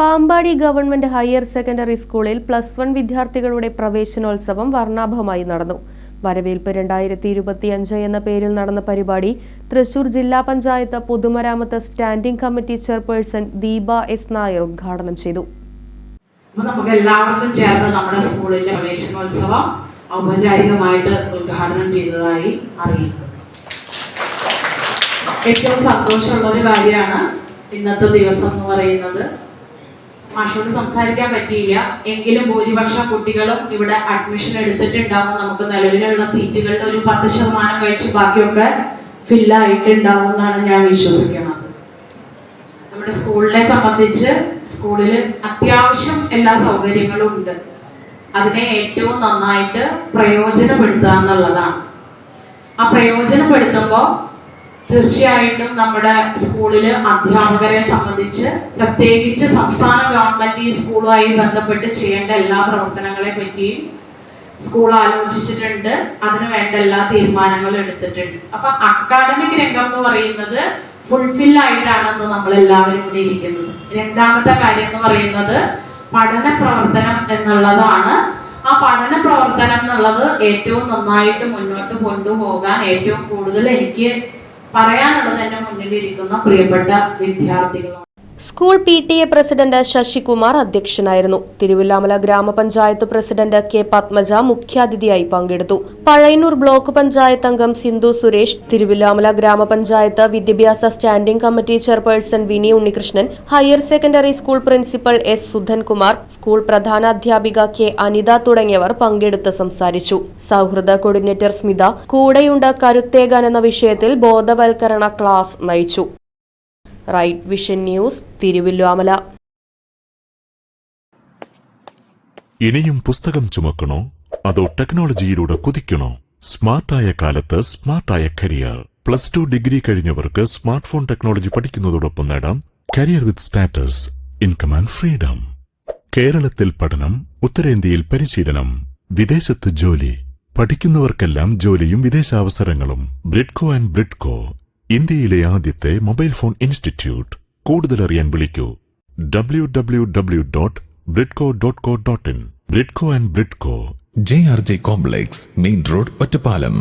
Pampady government higher secondary സ്കൂളിൽ plus one വിദ്യാർത്ഥികളുടെ പ്രവേശനോത്സവം വർണാഭമായി നടന്നു. വരവേൽപ്പ് രണ്ടായിരത്തി ഇരുപത്തിയഞ്ച് എന്ന പേരിൽ നടന്ന പരിപാടി തൃശൂർ ജില്ലാ പഞ്ചായത്ത് പൊതുമരാമത്ത് standing committee chairperson Deepa S Nair ഉദ്ഘാടനം ചെയ്തു. നമുക്ക് എല്ലാവർക്കും ചേർന്ന് നമ്മുടെ സ്കൂളിലെ പ്രവേശനോത്സവം ഔപചാരികമായിട്ട് ഉദ്ഘാടനം ചെയ്തതായി അറിയിക്കുന്നു. ഏറ്റവും സന്തോഷമുള്ള ഒരു കാര്യമാണ് ഇന്നത്തെ ദിവസം എന്ന് പറയുന്നത്. മാഷോട് സംസാരിക്കാൻ പറ്റിയില്ല. എങ്കിലും ഭൂരിപക്ഷം കുട്ടികളും ഇവിടെ അഡ്മിഷൻ എടുത്തിട്ടുണ്ടാവും. നമുക്ക് നിലവിലുള്ള സീറ്റുകളുടെ ഒരു പത്ത് ശതമാനം കഴിച്ച് ബാക്കിയൊക്കെ ഫില്ലായിട്ടുണ്ടാവും എന്നാണ് ഞാൻ വിശ്വസിക്കുന്നത്. നമ്മുടെ സ്കൂളിനെ സംബന്ധിച്ച് സ്കൂളിൽ അത്യാവശ്യം എല്ലാ സൗകര്യങ്ങളും ഉണ്ട്. അതിനെ ഏറ്റവും നന്നായിട്ട് പ്രയോജനപ്പെടുത്തുക എന്നുള്ളതാണ്. ആ പ്രയോജനപ്പെടുത്തുമ്പോൾ തീർച്ചയായിട്ടും നമ്മുടെ സ്കൂളിൽ അധ്യാപകരെ സംബന്ധിച്ച് പ്രത്യേകിച്ച് സംസ്ഥാന ഗവൺമെന്റ് ഈ സ്കൂളുമായി ബന്ധപ്പെട്ട് ചെയ്യേണ്ട എല്ലാ പ്രവർത്തനങ്ങളെ പറ്റിയും സ്കൂൾ ആലോചിച്ചിട്ടുണ്ട്. അതിന് വേണ്ട എല്ലാ തീരുമാനങ്ങളും എടുത്തിട്ടുണ്ട്. അപ്പൊ അക്കാദമിക് രംഗം എന്ന് പറയുന്നത് ഫുൾഫിൽ ആയിട്ടാണെന്ന് നമ്മൾ എല്ലാവരും ഇവിടെ ഇരിക്കുന്നത്. രണ്ടാമത്തെ കാര്യം എന്ന് പറയുന്നത് പഠന പ്രവർത്തനം എന്നുള്ളതാണ്. ആ പഠന പ്രവർത്തനം എന്നുള്ളത് ഏറ്റവും നന്നായിട്ട് മുന്നോട്ട് കൊണ്ടുപോകാൻ ഏറ്റവും കൂടുതൽ എനിക്ക് പറയാനുള്ളത് എന്റെ മുന്നിലിരിക്കുന്ന പ്രിയപ്പെട്ട വിദ്യാർത്ഥികളാണ്. School P T A president Sasikumar അധ്യക്ഷനായിരുന്നു. തിരുവില്ലാമല ഗ്രാമപഞ്ചായത്ത് പ്രസിഡന്റ് കെ പത്മജ മുഖ്യാതിഥിയായി പങ്കെടുത്തു. പഴയന്നൂർ ബ്ലോക്ക് പഞ്ചായത്ത് അംഗം സിന്ധു സുരേഷ് തിരുവില്ലാമല ഗ്രാമപഞ്ചായത്ത് വിദ്യാഭ്യാസ standing committee chairperson Vini Unnikrishnan higher secondary school principal S Sudhankumar school പ്രധാനാധ്യാപിക K Anitha തുടങ്ങിയവർ പങ്കെടുത്ത് സംസാരിച്ചു. സൗഹൃദ കോർഡിനേറ്റർ സ്മിത കൂടെയുണ്ട് കരുത്തേകാൻ എന്ന വിഷയത്തിൽ ബോധവൽക്കരണ ക്ലാസ് നയിച്ചു. റൈറ്റ് വിഷൻ ന്യൂസ് തിരുവല്ലോമല ഇനിയും പുസ്തകം ചുമക്കണോ? അതോ ടെക്നോളജിയിലൂടെ കുതിക്കണോ? സ്മാർട്ടായ കാലത്ത് സ്മാർട്ടായ കരിയർ. പ്ലസ് ടു ഡിഗ്രി കഴിഞ്ഞവർക്ക് സ്മാർട്ട് ഫോൺ ടെക്നോളജി പഠിക്കുന്നതോടൊപ്പം നേടാം career with status income and freedom. കേരളത്തിൽ പഠനം ഉത്തരേന്ത്യയിൽ പരിശീലനം വിദേശത്ത് ജോലി. പഠിക്കുന്നവർക്കെല്ലാം ജോലിയും വിദേശാവസരങ്ങളും. ബ്രിഡ്കോ ആൻഡ് ബ്രിഡ്കോ. ഇന്ത്യയിലെ ആദ്യത്തെ മൊബൈൽ ഫോൺ ഇൻസ്റ്റിറ്റ്യൂട്ട്. കൂടുതൽ അറിയാൻ വിളിക്കൂ. W W W dot Bridco dot co dot in Bridco and Bridco J R J complex main road Ottapalam